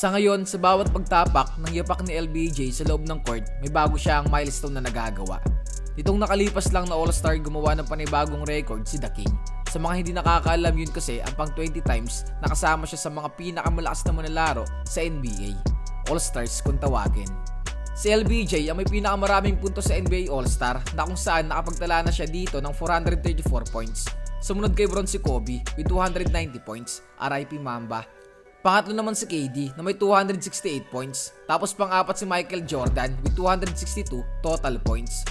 Sa ngayon, sa bawat pagtapak ng yapak ni LBJ sa loob ng court, may bago siyang milestone na nagagawa. Ditong nakalipas lang na All-Star gumawa ng panibagong record si The King. Sa mga hindi nakakaalam yun kasi, ang pang 20 times nakasama siya sa mga pinakamalakas na manlalaro sa NBA. All-Stars kung tawagin. Si LBJ ang may pinakamaraming puntos sa NBA All-Star na kung saan nakapagtala na siya dito ng 434 points. Sumunod kay Bron si Kobe with 290 points, RIP Mamba. Pangatlo naman si KD na may 268 points. Tapos pang-apat si Michael Jordan with 262 total points.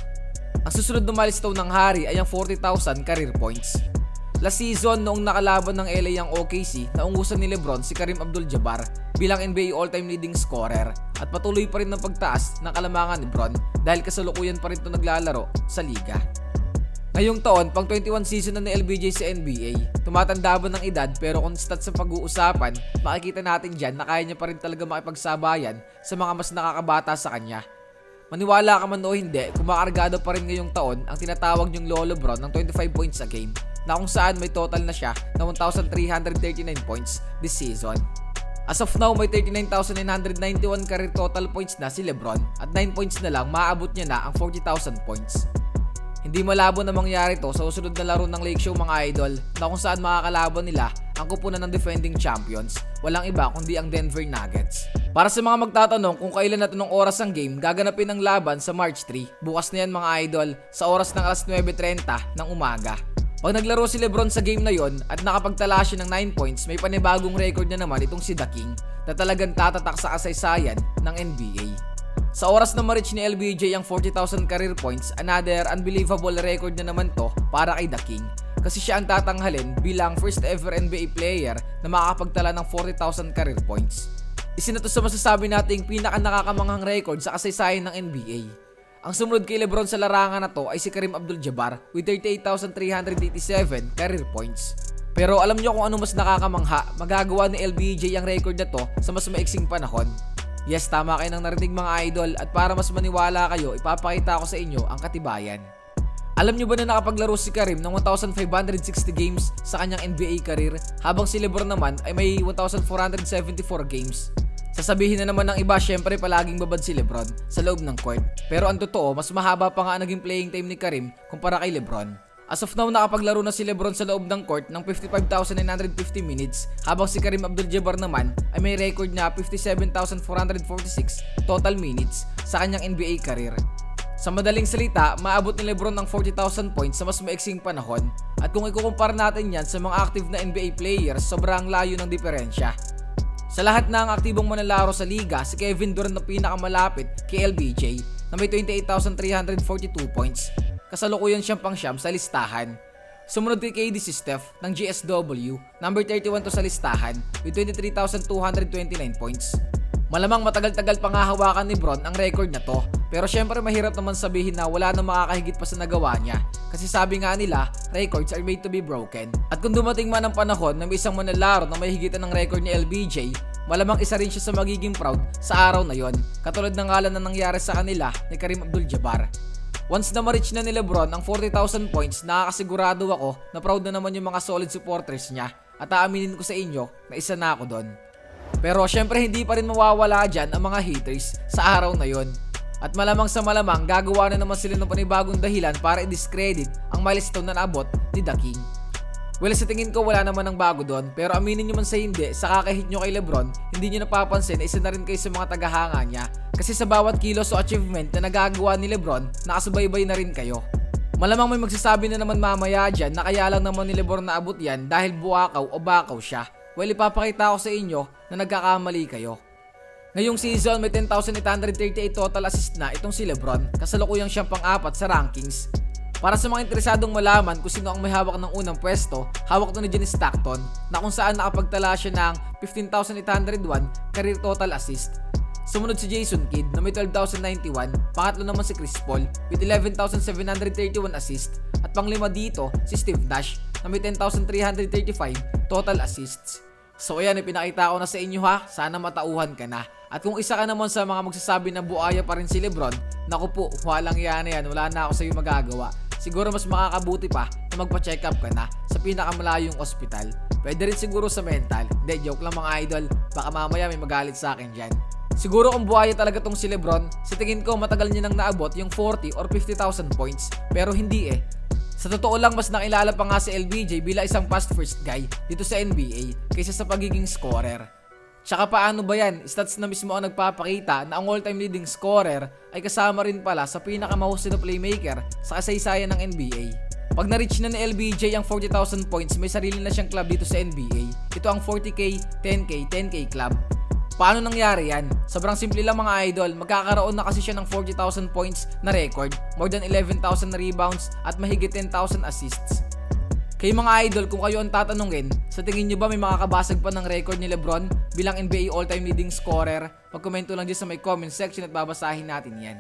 Ang susunod na milestone ng hari ay ang 40,000 career points. Last season, noong nakalaban ng LA ang OKC, naungusan ni Lebron si Karim Abdul-Jabbar bilang NBA all-time leading scorer at patuloy pa rin ng pagtaas ng kalamangan ni Bron dahil kasalukuyan pa rin ito naglalaro sa liga. Ngayong taon, pang 21 season na ni LBJ sa NBA. Tumatanda ba ng edad pero kung sa pag-uusapan, makikita natin dyan na kaya niya pa rin talaga makipagsabayan sa mga mas nakakabata sa kanya. Maniwala ka man o hindi, kumakargado pa rin ngayong taon ang tinatawag niyong Lolo Bron ng 25 points a game na kung saan may total na siya na 1,339 points this season. As of now, may 39,991 career total points na si Lebron at 9 points na lang maabot niya na ang 40,000 points. Hindi malabo na mangyari to sa susunod na laro ng Lake Show mga idol na kung saan makakalaban nila ang kupunan ng defending champions. Walang iba kundi ang Denver Nuggets. Para sa mga magtatanong kung kailan na ng oras ang game, gaganapin ang laban sa March 3. Bukas na yan mga idol sa oras ng alas 9.30 ng umaga. Pag naglaro si Lebron sa game na yon at nakapagtala siya ng 9 points, may panibagong record na naman itong si The King na talagang tatatak sa kasaysayan ng NBA. Sa oras na ma-reach ni LBJ ang 40,000 career points, another unbelievable record na naman to para kay The King. Kasi siya ang tatanghalin bilang first ever NBA player na makakapagtala ng 40,000 career points. Isa na to sa masasabi nating pinaka nakakamanghang record sa kasaysayan ng NBA. Ang sumunod kay Lebron sa larangan na to ay si Karim Abdul-Jabbar with 38,387 career points. Pero alam nyo kung ano mas nakakamangha, magagawa ni LBJ ang record na to sa mas maiksing panahon. Yes, tama kayo ng narinig mga idol at para mas maniwala kayo, ipapakita ko sa inyo ang katibayan. Alam nyo ba na nakapaglaro si Karim ng 1,560 games sa kanyang NBA career habang si Lebron naman ay may 1,474 games? Sasabihin na naman ng iba, syempre palaging babad si Lebron sa loob ng court. Pero ang totoo, mas mahaba pa nga naging playing time ni Karim kumpara kay Lebron. As of now, nakapaglaro na si Lebron sa loob ng court ng 55,950 minutes habang si Karim Abdul-Jabbar naman ay may record na 57,446 total minutes sa kanyang NBA career. Sa madaling salita, maabot ni Lebron ng 40,000 points sa mas maiksing panahon at kung ikukumpara natin yan sa mga active na NBA players, sobrang layo ng diferensya. Sa lahat ng aktibong manlalaro sa liga, si Kevin Durant ang pinakamalapit kay LBJ na may 28,342 points. Kasalukuyan siyang pang siyam sa listahan. Sumunod kay KD si Steph ng GSW, number 31 to sa listahan with 23,229 points. Malamang matagal-tagal pang hahawakan ni Bron ang record na to. Pero syempre mahirap naman sabihin na wala nang makakahigit pa sa nagawa niya. Kasi sabi nga nila, records are made to be broken. At kung dumating man ang panahon na may isang manlalaro na may higitan ng record ni LBJ, malamang isa rin siya sa magiging proud sa araw na yon. Katulad ng ngalan na nangyari sa kanila ni Karim Abdul-Jabbar. Once na ma-reach na ni Lebron ang 40,000 points, nakakasigurado ako na proud na naman yung mga solid supporters niya. At aaminin ko sa inyo na isa na ako doon. Pero syempre hindi pa rin mawawala dyan ang mga haters sa araw na yon. At malamang sa malamang gagawa na naman sila ng panibagong dahilan para i-discredit ang milestone na naabot ni The King. Well, sa tingin ko wala naman ng bago doon, pero aminin nyo man sa hindi, sa kakahit nyo kay Lebron, hindi nyo napapansin na isa na rin kayo sa mga tagahanga niya. Kasi sa bawat kilos o achievement na nagagawa ni Lebron, nakasubaybay na rin kayo. Malamang may magsasabi na naman mamaya dyan na kaya lang naman ni Lebron naabot yan dahil buwakaw o bakaw siya. Well, ipapakita ko sa inyo na nagkakamali kayo. Ngayong season, may 10,838 total assist na itong si Lebron. Kasalukuyang siyang pang-apat sa rankings. Para sa mga interesadong malaman kung sino ang may hawak ng unang pwesto, hawak to ni Jenny Stockton na kung saan nakapagtala siya ng 15,801 career total assist. Sumunod si Jason Kidd na may 12,091, pangatlo naman si Chris Paul with 11,731 assist at panglima dito si Steve Nash na may 10,335 total assists. So ayan, ipinakita ko na sa inyo ha, sana matauhan ka na. At kung isa ka naman sa mga magsasabi na buaya pa rin si Lebron, naku po, walang yan yan, wala na ako sa iyo magagawa. Siguro mas makakabuti pa na magpa-check up ka na sa pinakamalayong ospital. Pwede rin siguro sa mental. Hindi, joke lang mga idol. Baka mamaya may magalit sa akin dyan. Siguro kung buhaya talaga tong si Lebron, sa tingin ko matagal niya nang naabot yung 40 or 50,000 points. Pero hindi eh. Sa totoo lang, mas nakilala pa nga si LBJ bilang isang past first guy dito sa NBA kaysa sa pagiging scorer. Tsaka paano ba yan? Stats na mismo ang nagpapakita na ang all-time leading scorer ay kasama rin pala sa pinakamahusay na playmaker sa kasaysayan ng NBA. Pag na-reach na ni LBJ ang 40,000 points, may sarili na siyang club dito sa NBA. Ito ang 40k, 10k, 10k club. Paano nangyari yan? Sobrang simple lang mga idol, magkakaroon na kasi siya ng 40,000 points na record, more than 11,000 na rebounds, at mahigit 10,000 assists. Kayo mga idol, kung kayo ang tatanungin, sa tingin nyo ba may makakabasag pa ng record ni Lebron bilang NBA all-time leading scorer? Magkomento lang dyan sa may comment section at babasahin natin yan.